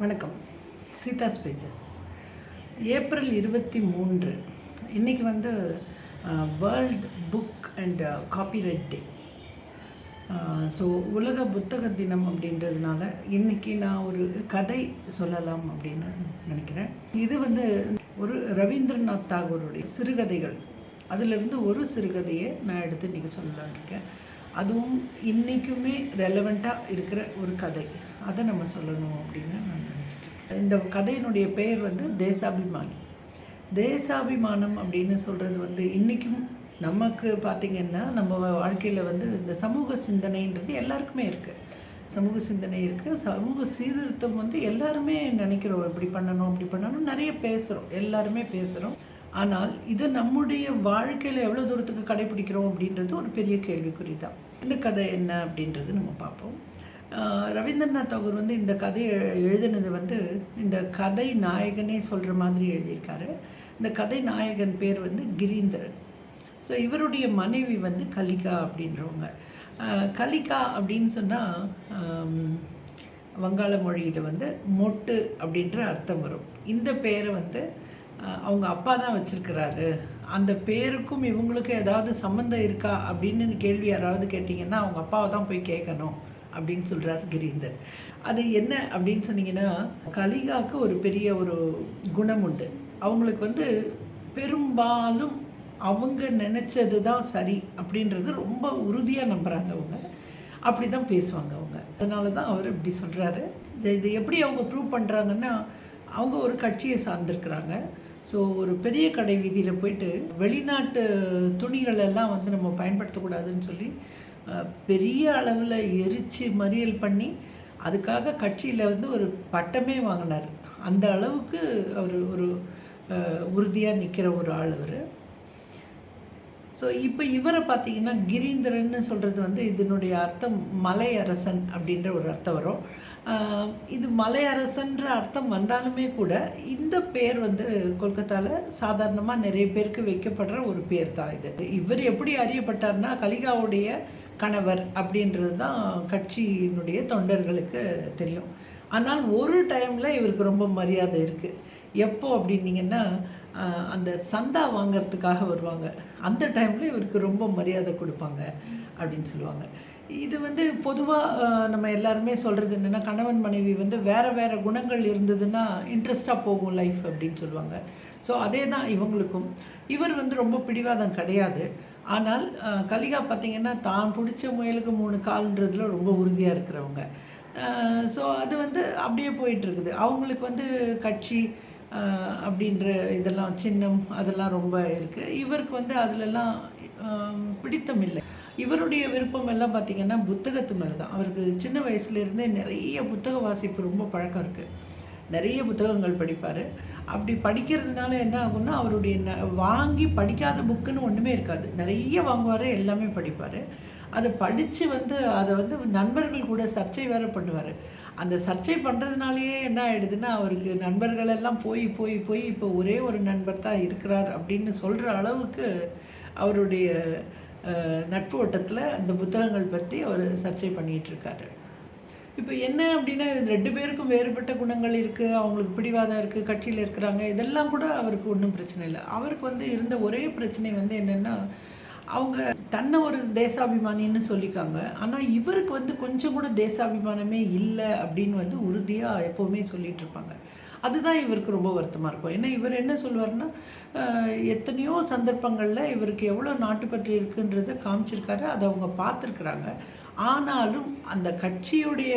வணக்கம். சீதா ஸ்பேஜஸ் ஏப்ரல் இருபத்தி மூன்று. இன்றைக்கி வந்து world book and copyright day so உலக புத்தக தினம் அப்படின்றதுனால இன்றைக்கி நான் ஒரு கதை சொல்லலாம் அப்படின்னு நினைக்கிறேன். இது வந்து ஒரு ரவீந்திரநாத் தாகூருடைய சிறுகதைகள். அதிலிருந்து ஒரு சிறுகதையை நான் எடுத்து இன்றைக்கி சொல்லலாம்னு இருக்கேன். அதுவும் இன்றைக்குமே ரெலவெண்ட்டாக இருக்கிற ஒரு கதை. அதை நம்ம சொல்லணும் அப்படின்னு நான் நினச்சிட்டு இந்த கதையினுடைய பெயர் வந்து தேசாபிமானி. தேசாபிமானம் அப்படின்னு சொல்கிறது வந்து இன்றைக்கும் நமக்கு பார்த்திங்கன்னா நம்ம வாழ்க்கையில் வந்து இந்த சமூக சிந்தனைன்றது எல்லாருக்குமே இருக்குது சமூக சிந்தனை இருக்குது சமூக சீர்திருத்தம் வந்து எல்லாருமே நினைக்கிறோம். இப்படி பண்ணணும் அப்படி பண்ணணும் நிறைய பேசுகிறோம் எல்லாருமே பேசுகிறோம் ஆனால் இது நம்முடைய வாழ்க்கையில் எவ்வளோ தூரத்துக்கு கடைபிடிக்கிறோம் அப்படின்றது ஒரு பெரிய கேள்விக்குறி தான் இந்த கதை என்ன அப்படின்றது நம்ம பார்ப்போம். ரவீந்திரநாத் தாகூர் வந்து இந்த கதையை எழுதினது வந்து இந்த கதை நாயகனே சொல்கிற மாதிரி எழுதியிருக்காரு. இந்த கதை நாயகன் பேர் வந்து கிரீந்திரன். ஸோ இவருடைய மனைவி வந்து கலிகா அப்படின்றவங்க. கலிகா அப்படின்னு சொன்னால் வங்காள மொழியில் வந்து மொட்டு அப்படின்ற அர்த்தம் வரும். இந்த பேரை வந்து அவங்க அப்பா தான் வச்சிருக்கிறாரு. அந்த பேருக்கும் இவங்களுக்கும் ஏதாவது சம்மந்தம் இருக்கா அப்படின்னு கேள்வி யாராவது கேட்டிங்கன்னா அவங்க அப்பாவை தான் போய் கேட்கணும் அப்படின்னு சொல்கிறார் கிரீந்தர். அது என்ன அப்படின்னு சொன்னீங்கன்னா கலிகாவுக்கு ஒரு பெரிய ஒரு குணம் உண்டு. அவங்களுக்கு வந்து பெரும்பாலும் அவங்க நினச்சது தான் சரி அப்படின்றது ரொம்ப உறுதியாக நம்புகிறாங்க அவங்க. அப்படி தான் பேசுவாங்க அவங்க. அதனால தான் அவர் இப்படி சொல்கிறாரு இது இது எப்படி அவங்க ப்ரூவ் பண்ணுறாங்கன்னா அவங்க ஒரு கட்சியை சார்ந்திருக்கிறாங்க. ஸோ ஒரு பெரிய கடை வீதியில் போயிட்டு வெளிநாட்டு துணிகள் எல்லாம் வந்து நம்ம பயன்படுத்தக்கூடாதுன்னு சொல்லி பெரிய அளவில் எரித்து மறியல் பண்ணி அதுக்காக கட்சியில் வந்து ஒரு பட்டமே வாங்கினார். அந்த அளவுக்கு அவர் ஒரு உறுதியாக நிற்கிற ஒரு ஆள் அவர். ஸோ இப்போ இவரை பார்த்தீங்கன்னா கிரீந்திரன்னு சொல்கிறது வந்து இதனுடைய அர்த்தம் மலை அரசன் அப்படின்ற ஒரு அர்த்தம் வரும். இது மலையரசன்ற அர்த்தம் வந்தாலுமே கூட இந்த பேர் வந்து கொல்கத்தாவில் சாதாரணமாக நிறைய பேருக்கு வைக்கப்படுற ஒரு பேர் தான் இது. இவர் எப்படி அறியப்பட்டார்னா கலிகாவுடைய கணவர் அப்படின்றது தான் கட்சியினுடைய தொண்டர்களுக்கு தெரியும். ஆனால் ஒரு டைமில் இவருக்கு ரொம்ப மரியாதை இருக்குது எப்போ அப்படின்னீங்கன்னா அந்த சந்தா வாங்கிறதுக்காக வருவாங்க. அந்த டைமில் இவருக்கு ரொம்ப மரியாதை கொடுப்பாங்க அப்படின்னு சொல்லுவாங்க. இது வந்து பொதுவாக நம்ம எல்லாருமே சொல்கிறது என்னென்னா கணவன் மனைவி வந்து வேறு வேறு குணங்கள் இருந்ததுன்னா இன்ட்ரெஸ்டாக போகும் லைஃப் அப்படின்னு சொல்லுவாங்க. ஸோ அதே தான் இவங்களுக்கும். இவர் வந்து ரொம்ப பிடிவாதம் கிடையாது. ஆனால் கலிகா பார்த்திங்கன்னா தான் பிடிச்ச முயலுக்கு மூணு கால்ன்றதுல ரொம்ப உறுதியாக இருக்கிறவங்க. ஸோ அது வந்து அப்படியே போயிட்டுருக்குது அவங்களுக்கு வந்து கட்சி அப்படின்ற இதெல்லாம் சின்னம் அதெல்லாம் ரொம்ப இருக்குது இவருக்கு வந்து அதிலெல்லாம் பிடித்தம் இல்லை. இவருடைய விருப்பம் எல்லாம் பார்த்திங்கன்னா புத்தகத்து மேலே தான் அவருக்கு சின்ன வயசுலேருந்தே நிறைய புத்தக வாசிப்பு ரொம்ப பழக்கம் இருக்குது நிறைய புத்தகங்கள் படிப்பார். அப்படி படிக்கிறதுனால என்ன ஆகும்னா அவருடைய ந- வாங்கி படிக்காத புக்குன்னு ஒன்றுமே இருக்காது. நிறைய வாங்குவார் எல்லாமே படிப்பார். அதை படித்து வந்து அதை வந்து நண்பர்கள் கூட சர்ச்சை வேற பண்ணுவார். அந்த சர்ச்சை பண்ணுறதுனாலேயே என்ன ஆகிடுதுன்னா அவருக்கு நண்பர்களெல்லாம் போய் போய் போய் இப்போ ஒரே ஒரு நண்பர் தான் இருக்கிறார் அப்படின்னு சொல்கிற அளவுக்கு அவருடைய நட்பு ஓட்டத்தில் அந்த புத்தகங்கள் பற்றி அவர் சர்ச்சை பண்ணிகிட்ருக்காரு இப்போ என்ன அப்படின்னா ரெண்டு பேருக்கும் வேறுபட்ட குணங்கள் இருக்குது அவங்களுக்கு பிடிவாதம் இருக்குது கட்சியில் இருக்கிறாங்க இதெல்லாம் கூட அவருக்கு ஒன்றும் பிரச்சனை இல்லை. அவருக்கு வந்து இருந்த ஒரே பிரச்சனை வந்து என்னென்னா அவங்க தன்னை ஒரு தேசாபிமானின்னு சொல்லிக்காங்க. ஆனால் இவருக்கு வந்து கொஞ்சம் கூட தேசாபிமானமே இல்லை அப்படின்னு வந்து உறுதியாக எப்போவுமே சொல்லிகிட்டு இருப்பாங்க. அதுதான் இவருக்கு ரொம்ப வருத்தமாக இருக்கும். ஏன்னா இவர் என்ன சொல்லுவார்னா எத்தனையோ சந்தர்ப்பங்களில் இவருக்கு எவ்வளோ நாட்டுப்பற்று இருக்குன்றதை காமிச்சிருக்காரு. அதை அவங்க பார்த்துருக்குறாங்க. ஆனாலும் அந்த கட்சியுடைய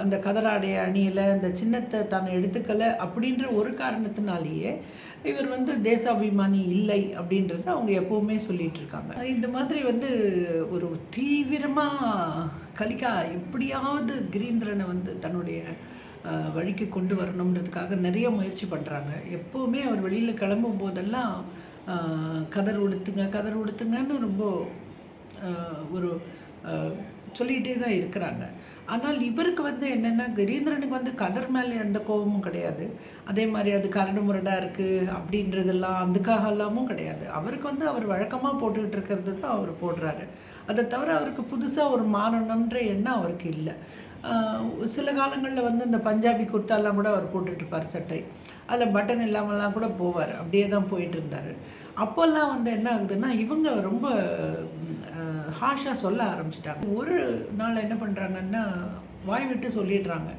அந்த கதராடைய அணியில் அந்த சின்னத்தை தான் எடுத்துக்கலை அப்படின்ற ஒரு காரணத்தினாலேயே இவர் வந்து தேசாபிமானி இல்லை அப்படின்றத அவங்க எப்போவுமே சொல்லிட்டு இருக்காங்க இந்த மாதிரி வந்து ஒரு தீவிரமாக கலிகா எப்படியாவது கிரீந்திரனை வந்து தன்னுடைய வழிக்கு கொண்டு வரணுன்றதுக்காக நிறைய முயற்சி பண்ணுறாங்க எப்போவுமே அவர் வெளியில் கிளம்பும் போதெல்லாம் கதர் உடுத்துங்க கதர் உடுத்துங்கன்னு ரொம்ப ஒரு சொல்லிகிட்டே தான் இருக்கிறாங்க. ஆனால் இவருக்கு வந்து என்னென்னா கிரீந்திரனுக்கு வந்து கதர் மேலே எந்த கோபமும் கிடையாது. அதே மாதிரி அது கரடு முரடாக இருக்குது அப்படின்றதெல்லாம் அதுக்காக எல்லாமும் கிடையாது. அவருக்கு வந்து அவர் வழக்கமாக போட்டுக்கிட்டு இருக்கிறது தான் அவர் போடுறாரு. அதை தவிர அவருக்கு புதுசாக ஒரு மாறணுன்ற எண்ணம் அவருக்கு இல்லை. சில காலங்களில் வந்து இந்த பஞ்சாபி குர்த்தாலாம் கூட அவர் போட்டுட்ருப்பார் சட்டை. அதில் பட்டன் இல்லாமலாம் கூட போவார். அப்படியே தான் போயிட்டு இருந்தார். அப்போல்லாம் வந்து என்ன ஆகுதுன்னா இவங்க ரொம்ப ஹாஷாக சொல்ல ஆரம்பிச்சிட்டாங்க. ஒரு நாள் என்ன பண்ணுறாங்கன்னா வாய் விட்டு சொல்லிடுறாங்க.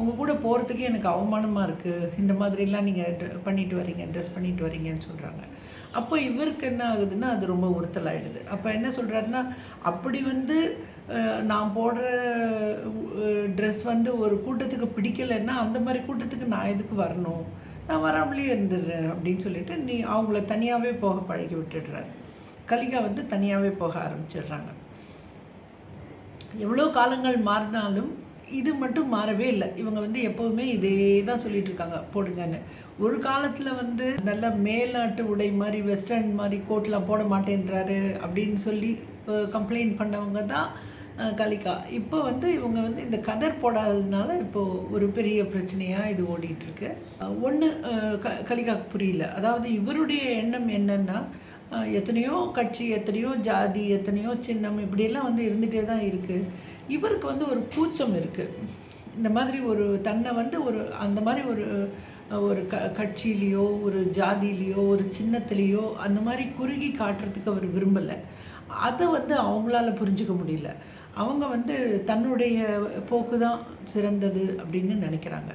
உங்கள் கூட போகிறதுக்கே எனக்கு அவமானமாக இருக்குது இந்த மாதிரிலாம் நீங்கள் பண்ணிட்டு வரீங்க ட்ரெஸ் பண்ணிட்டு வரீங்கன்னு சொல்கிறாங்க அப்போ இவருக்கு என்ன ஆகுதுன்னா அது ரொம்ப உறுத்தலாயிடுது. அப்போ என்ன சொல்கிறாருன்னா அப்படி வந்து நான் போடுற ட்ரெஸ் வந்து ஒரு கூட்டத்துக்கு பிடிக்கலைன்னா அந்த மாதிரி கூட்டத்துக்கு நான் எதுக்கு வரணும்? நான் வராமலே இருந்துடுறேன் அப்படின்னு சொல்லிட்டு நீ அவங்கள தனியாகவே போக பழகி விட்டுடுறாரு. கலிகா வந்து தனியாகவே போக ஆரம்பிச்சிடுறாங்க. எவ்வளோ காலங்கள் மாறினாலும் இது மட்டும் மாறவே இல்லை. இவங்க வந்து எப்போவுமே இதே தான் சொல்லிட்டு இருக்காங்க போடுங்கன்னு. ஒரு காலத்தில் வந்து நல்ல மேல்நாட்டு உடை மாதிரி வெஸ்டர்ன் மாதிரி கோட்லாம் போட மாட்டேன்றாரு அப்படின்னு சொல்லி கம்ப்ளைண்ட் பண்ணவங்க தான் கலிகா. இப்போ வந்து இவங்க வந்து இந்த கதர் போடாததுனால இப்போது ஒரு பெரிய பிரச்சனையாக இது ஓடிட்டுருக்கு. ஒன்று க கலிகாக்கு புரியல. அதாவது இவருடைய எண்ணம் என்னன்னா எத்தனையோ கட்சி எத்தனையோ ஜாதி எத்தனையோ சின்னம் இப்படியெல்லாம் வந்து இருந்துகிட்டே தான் இருக்குது இவருக்கு வந்து ஒரு கூச்சம் இருக்குது இந்த மாதிரி ஒரு தன்னை வந்து ஒரு அந்த மாதிரி ஒரு ஒரு க கட்சியிலையோ ஒரு ஜாதியிலையோ ஒரு சின்னத்துலேயோ அந்த மாதிரி குறுகி காட்டுறதுக்கு அவர் விரும்பலை. அதை வந்து அவங்களால புரிஞ்சுக்க முடியல. அவங்க வந்து தன்னுடைய போக்கு தான் சிறந்தது அப்படின்னு நினைக்கிறாங்க.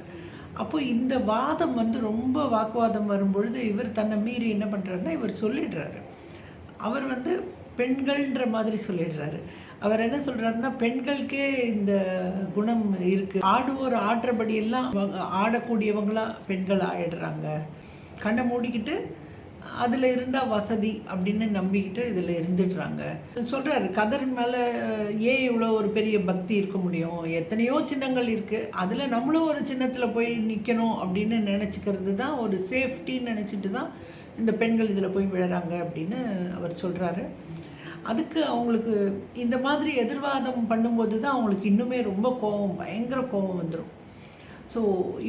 அப்போ இந்த வாதம் வந்து ரொம்ப வாக்குவாதம் வரும்பொழுது இவர் தன்னை மீறி என்ன பண்ணுறாருன்னா இவர் சொல்லிடுறாரு. அவர் வந்து பெண்கள்ன்ற மாதிரி சொல்லிடுறாரு. அவர் என்ன சொல்கிறாருன்னா பெண்களுக்கே இந்த குணம் இருக்குது ஆடுவோர் ஆடுறபடியெல்லாம் ஆடக்கூடியவங்களாம் பெண்கள் ஆயிடுறாங்க. கண்ணை மூடிக்கிட்டு அதில் இருந்தால் வசதி அப்படின்னு நம்பிக்கிட்டு இதில் இருந்துடுறாங்க. சொல்கிறாரு கதர் மேலே ஏன் இவ்வளோ ஒரு பெரிய பக்தி இருக்க முடியும்? எத்தனையோ சின்னங்கள் இருக்குது அதில் நம்மளும் ஒரு சின்னத்தில் போய் நிற்கணும் அப்படின்னு நினச்சிக்கிறது தான் ஒரு சேஃப்டின்னு நினச்சிட்டு தான் இந்த பெண்கள் இதில் போய் விழுறாங்க அப்படின்னு அவர் சொல்கிறாரு அதுக்கு அவங்களுக்கு இந்த மாதிரி எதிர்வாதம் பண்ணும்போது தான் அவங்களுக்கு இன்னுமே ரொம்ப கோவம் பயங்கர கோவம் வந்துடும் ஸோ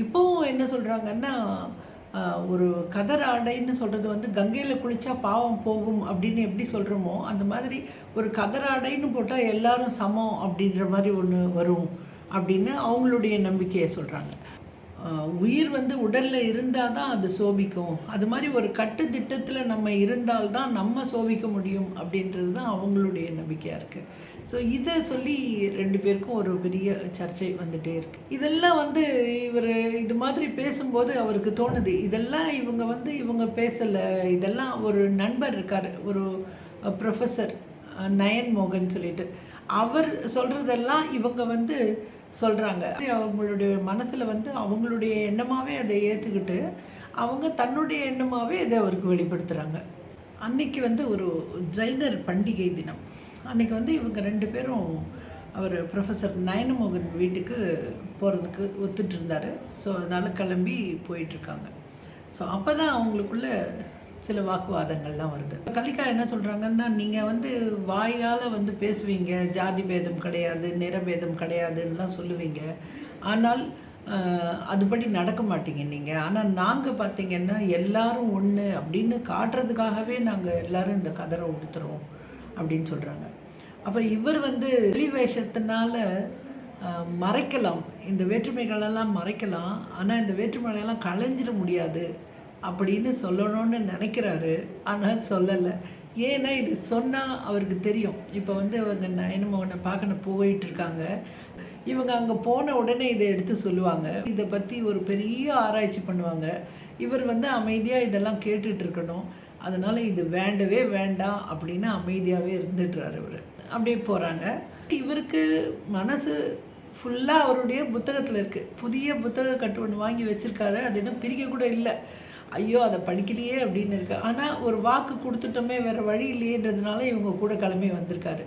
இப்போவும் என்ன சொல்கிறாங்கன்னா ஒரு கதர் ஆடைன்னு சொல்கிறது வந்து கங்கையில் குளித்தா பாவம் போகும் அப்படின்னு எப்படி சொல்கிறோமோ அந்த மாதிரி ஒரு கதர் ஆடைன்னு போட்டால் எல்லாரும் சமம் அப்படின்ற மாதிரி ஒன்று வரும் அப்படின்னு அவங்களுடைய நம்பிக்கையை சொல்கிறாங்க உயிர் வந்து உடலில் இருந்தால் தான் அது சோபிக்கும். அது மாதிரி ஒரு கட்டு திட்டத்தில் நம்ம இருந்தால்தான் நம்ம சோபிக்க முடியும் அப்படின்றது தான் அவங்களுடைய நம்பிக்கையாக இருக்குது ஸோ இதை சொல்லி ரெண்டு பேருக்கும் ஒரு பெரிய சர்ச்சை வந்துட்டே இருக்கு. இதெல்லாம் வந்து இவர் இது மாதிரி பேசும்போது அவருக்கு தோணுது. இதெல்லாம் இவங்க வந்து இவங்க பேசலை. இதெல்லாம் ஒரு நண்பர் இருக்கார் ஒரு ப்ரொஃபஸர் நயன் மோகன் சொல்லிட்டு. அவர் சொல்கிறதெல்லாம் இவங்க வந்து சொல்கிறாங்க அவங்களுடைய மனசில் வந்து அவங்களுடைய எண்ணமாகவே அதை ஏற்றுக்கிட்டு அவங்க தன்னுடைய எண்ணமாகவே அதை அவருக்கு வெளிப்படுத்துகிறாங்க அன்னைக்கு வந்து ஒரு ஜைனர் பண்டிகை தினம். அன்னைக்கு வந்து இவங்க ரெண்டு பேரும் அவர் ப்ரொஃபஸர் நயனமோகன் வீட்டுக்கு போகிறதுக்கு ஒத்துட்டு இருந்தார் ஸோ அதனால் கிளம்பி போயிட்டுருக்காங்க. ஸோ அப்போ தான் அவங்களுக்குள்ள சில வாக்குவாதங்கள்லாம் வருது. கலிகா என்ன சொல்கிறாங்கன்னா நீங்கள் வந்து வாயால் வந்து பேசுவீங்க. ஜாதி பேதம் கிடையாது நிறபேதம் கிடையாதுன்னெலாம் சொல்லுவீங்க. ஆனால் அதுபடி நடக்க மாட்டீங்க நீங்கள் ஆனால் நாங்கள் பார்த்தீங்கன்னா எல்லாரும் ஒன்று அப்படின்னு காட்டுறதுக்காகவே நாங்கள் எல்லாரும் இந்த கதரை உடுத்துறோம். அப்படின்னு சொல்கிறாங்க அப்போ இவர் வந்து வெளி வேஷத்தினால மறைக்கலாம். இந்த வேற்றுமைகளெல்லாம் மறைக்கலாம். ஆனால் இந்த வேற்றுமைகளெல்லாம் களைஞ்சிட முடியாது அப்படின்னு சொல்லணும்னு நினைக்கிறாரு. ஆனால் சொல்லலை. ஏன்னா இது சொன்னால் அவருக்கு தெரியும். இப்போ வந்து அவங்க நயனமோகனை பார்க்கணும் போயிட்டு இருக்காங்க. இவங்க அங்கே போன உடனே இதை எடுத்து சொல்லுவாங்க. இதை பற்றி ஒரு பெரிய ஆராய்ச்சி பண்ணுவாங்க. இவர் வந்து அமைதியாக இதெல்லாம் கேட்டுட்ருக்கணும் இருக்கணும். அதனால் இது வேண்டவே வேண்டாம் அப்படின்னு அமைதியாகவே இருந்துடுறாரு இவர். அப்படியே போகிறாங்க இவருக்கு மனசு ஃபுல்லாக அவருடைய புத்தகத்தில் இருக்குது புதிய புத்தக கட்டு ஒன்று வாங்கி வச்சுருக்காரு. அது இன்னும் பிரிக்க கூட இல்லை. ஐயோ அதை படிக்கலையே அப்படின்னு இருக்கு. ஆனால் ஒரு வாக்கு கொடுத்துட்டோமே வேறு வழி இல்லையேன்றதுனால இவங்க கூட கிளம்பி வந்திருக்காரு.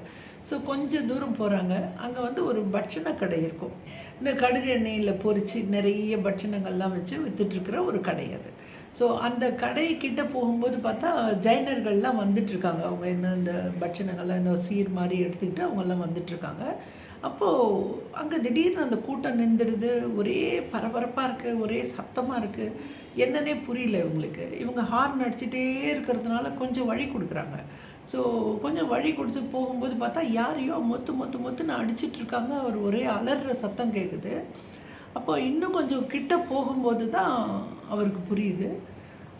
ஸோ கொஞ்சம் தூரம் போகிறாங்க அங்கே வந்து ஒரு பட்சண கடை இருக்கும். இந்த கடுகு எண்ணெயில் பொறிச்சு நிறைய பட்சணங்கள்லாம் வச்சு வித்துட்ருக்கிற ஒரு கடை அது. ஸோ அந்த கடை கிட்ட போகும்போது பார்த்தா ஜைனர்கள்லாம் வந்துட்டுருக்காங்க. அவங்க என்ன இந்த பட்சணங்கள்லாம் இந்த சீர் மாதிரி எடுத்துக்கிட்டு அவங்கெல்லாம் வந்துட்டுருக்காங்க. அப்போது அங்கே திடீர்னு அந்த கூட்டம் நின்றுடுது. ஒரே பரபரப்பாக இருக்குது ஒரே சத்தமாக இருக்குது என்னன்னே புரியல இவங்களுக்கு. இவங்க ஹார்ன் அடிச்சிட்டே இருக்கிறதுனால கொஞ்சம் வழி கொடுக்குறாங்க. ஸோ கொஞ்சம் வழி கொடுத்து போகும்போது பார்த்தா யாரையோ மொத்து மொத்து மொத்துன்னு நான் இருக்காங்க அவர் ஒரே அலறுற சத்தம் கேட்குது அப்போ இன்னும் கொஞ்சம் கிட்ட போகும்போது தான் அவருக்கு புரியுது.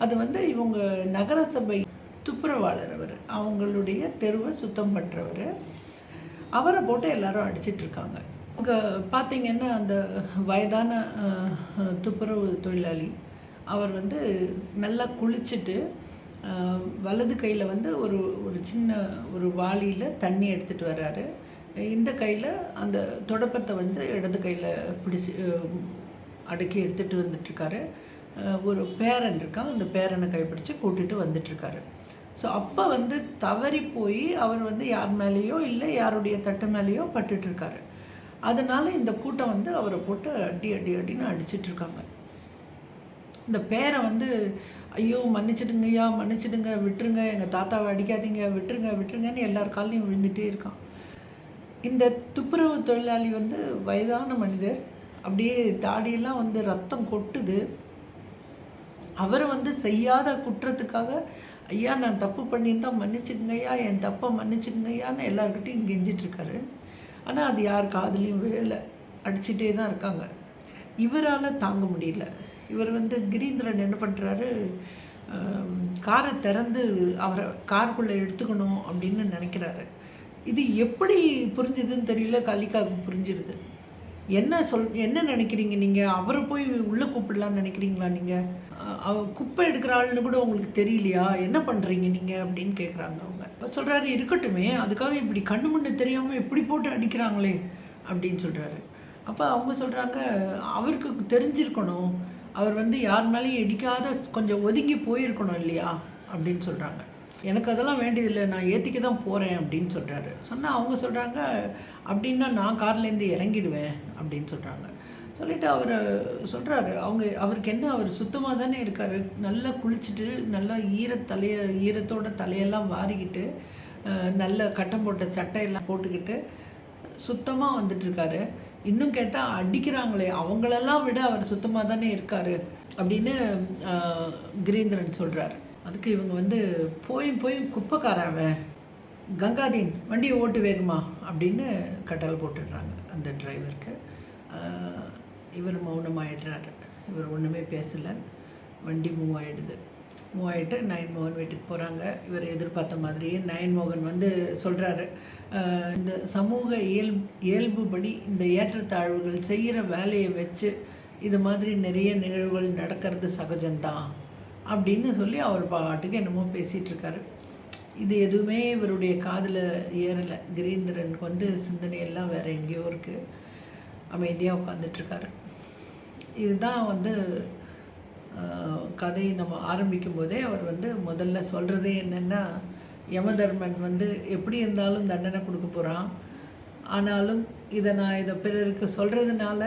அது வந்து இவங்க நகரசபை துப்புரவாளர் அவர். அவங்களுடைய தெருவை சுத்தம் பண்ணுறவர் அவரை போட்டு எல்லாரும் அடிச்சிட்டு இருக்காங்க. அங்கே பார்த்தீங்கன்னா அந்த வயதான துப்புரவு தொழிலாளி அவர் வந்து நல்லா குளிச்சுட்டு வலது கையில் வந்து ஒரு ஒரு சின்ன ஒரு வாளியில் தண்ணி எடுத்துகிட்டு வர்றாரு. இந்த கையில் அந்த தொடப்பத்தை வந்து இடது கையில் பிடிச்சி அடக்கி எடுத்துகிட்டு வந்துட்டுருக்காரு. ஒரு பேரன் இருக்கான் அந்த பேரனை கைப்பிடிச்சு கூட்டிகிட்டு வந்துட்டுருக்காரு. ஸோ அப்போ வந்து தவறி போய் அவர் வந்து யார் மேலேயோ இல்லை யாருடைய தட்டு மேலேயோ பட்டுட்ருக்காரு அதனால் அதனால இந்த கூட்டம் வந்து அவரை போட்டு அடி அடி அடின்னு அடிச்சிட்ருக்காங்க இந்த பேரை வந்து ஐயோ மன்னிச்சிடுங்கய்யா மன்னிச்சிடுங்க விட்டுருங்க எங்கள் தாத்தாவை அடிக்காதீங்க விட்டுருங்க விட்டுருங்கன்னு எல்லார் காலையும் விழுந்துட்டே இருக்கான். இந்த துப்புரவு தொழிலாளி வந்து வயதான மனிதர். அப்படியே தாடியெல்லாம் வந்து ரத்தம் கொட்டுது. அவரை வந்து செய்யாத குற்றத்துக்காக ஐயா நான் தப்பு பண்ணியிருந்தா மன்னிச்சுக்கங்கய்யா என் தப்பை மன்னிச்சுக்கங்கய்யான்னு எல்லாருக்கிட்டையும் கெஞ்சிட்ருக்காரு ஆனால் அது யார் காதலையும் விழலை. அடிச்சிட்டே தான் இருக்காங்க. இவரால் தாங்க முடியல. இவர் வந்து கிரீந்திரன் என்ன பண்ணுறாரு காரை திறந்து அவரை காருக்குள்ளே எடுத்துக்கணும் அப்படின்னு நினைக்கிறாரு. இது எப்படி புரிஞ்சுதுன்னு தெரியல கலிகாவுக்கு புரிஞ்சிடுது என்ன சொல் என்ன நினைக்கிறீங்க நீங்கள் அவரை போய் உள்ளே கூப்பிடலான்னு நினைக்கிறீங்களா நீங்கள் அவ குப்பை எடுக்கிற ஆள்னு கூட உங்களுக்கு தெரியலையா? என்ன பண்ணுறீங்க நீங்கள் அப்படின்னு கேட்குறாங்க அவங்க. இப்போ சொல்கிறாரு இருக்கட்டுமே அதுக்காக இப்படி கண்ணு முன்னு தெரியாமல் இப்படி போட்டு அடிக்கிறாங்களே அப்படின்னு சொல்கிறாரு அப்போ அவங்க சொல்கிறாங்க அவருக்கு தெரிஞ்சிருக்கணும். அவர் வந்து யார் மேலேயும் இடிக்காத கொஞ்சம் ஒதுங்கி போயிருக்கணும் இல்லையா? அப்படின்னு சொல்கிறாங்க எனக்கு அதெல்லாம் வேண்டியதில்லை நான் ஏற்றிக்க தான் போகிறேன் அப்படின்னு சொல்கிறாரு சொன்னால் அவங்க சொல்கிறாங்க அப்படின்னா நான் கார்லேருந்து இறங்கிடுவேன் அப்படின்னு சொல்கிறாங்க சொல்லிவிட்டு அவர் சொல்கிறாரு அவங்க அவருக்கு என்ன அவர் சுத்தமாக தானே இருக்கார். நல்லா குளிச்சுட்டு நல்லா ஈர தலைய ஈரத்தோட தலையெல்லாம் வாரிக்கிட்டு நல்ல கட்டம் போட்ட சட்டையெல்லாம் போட்டுக்கிட்டு சுத்தமாக வந்துட்டுருக்காரு இன்னும் கேட்டால் அடிக்கிறாங்களே அவங்களெல்லாம் விட அவர் சுத்தமாக தானே இருக்கார் அப்படின்னு கிரீந்திரன் சொல்கிறாரு அதுக்கு இவங்க வந்து போயும் போயும் குப்பைக்காரன் கங்காதீன் வண்டியை ஓட்டு வேகுமா அப்படின்னு கட்டளை போட்டுடுறாங்க அந்த டிரைவருக்கு. இவர் மௌனமாயிடுறாரு. இவர் ஒன்றுமே பேசலை. வண்டி மூவ் ஆகிடுது மூவ் ஆகிட்டு நயன் மோகன் வீட்டுக்கு போகிறாங்க இவர் எதிர்பார்த்த மாதிரியே நயன் மோகன் வந்து சொல்கிறாரு இந்த சமூக இயல் இயல்புபடி இந்த ஏற்றத்தாழ்வுகள் செய்கிற வேலையை வச்சு இது மாதிரி நிறைய நிகழ்வுகள் நடக்கிறது சகஜம்தான். அப்படின்னு சொல்லி அவர் பாட்டுக்கு என்னமோ பேசிகிட்டு இருக்காரு. இது எதுவுமே இவருடைய காதில் ஏறலை. கிரீந்திரனுக்கு வந்து சிந்தனையெல்லாம் வேறு எங்கேயோ இருக்குது அமைதியாக உட்காந்துட்ருக்காரு இதுதான் வந்து கதை நம்ம ஆரம்பிக்கும் போதே அவர் வந்து முதல்ல சொல்கிறதே என்னென்னா யமதர்மன் வந்து எப்படி இருந்தாலும் தண்டனை கொடுக்க போகிறான் ஆனாலும் இதை நான் இதை பிறருக்கு சொல்கிறதுனால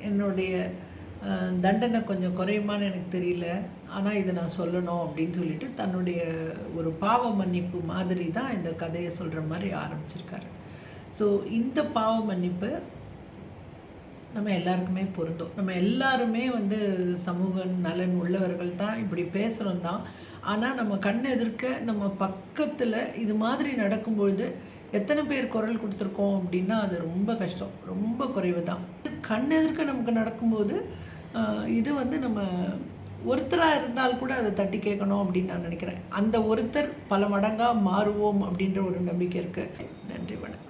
என்னுடைய தண்டனை கொஞ்சம் குறையுமான்னு எனக்கு தெரியல. ஆனால் இதை நான் சொல்லணும் அப்படின்னு சொல்லிட்டு தன்னுடைய ஒரு பாவ மன்னிப்பு மாதிரி தான் இந்த கதையை சொல்கிற மாதிரி ஆரம்பிச்சிருக்காரு. ஸோ இந்த பாவ மன்னிப்பு நம்ம எல்லாருக்குமே பொருந்தும். நம்ம எல்லாருமே வந்து சமூக நலன் உள்ளவர்கள் தான் இப்படி பேசுகிறோம் தான். ஆனால் நம்ம கண் எதிர்க்க நம்ம பக்கத்தில் இது மாதிரி நடக்கும்பொழுது எத்தனை பேர் குரல் கொடுத்துருக்கோம் அப்படின்னா அது ரொம்ப கஷ்டம். ரொம்ப குறைவு தான். கண் எதிர்க்க நமக்கு நடக்கும்போது இது வந்து நம்ம ஒருத்தராக இருந்தால் கூட அதை தட்டி கேட்கணும் அப்படின்னு நான் நினைக்கிறேன். அந்த ஒருத்தர் பல மடங்காக மாறுவோம் அப்படின்ற ஒரு நம்பிக்கை இருக்குது நன்றி வணக்கம்.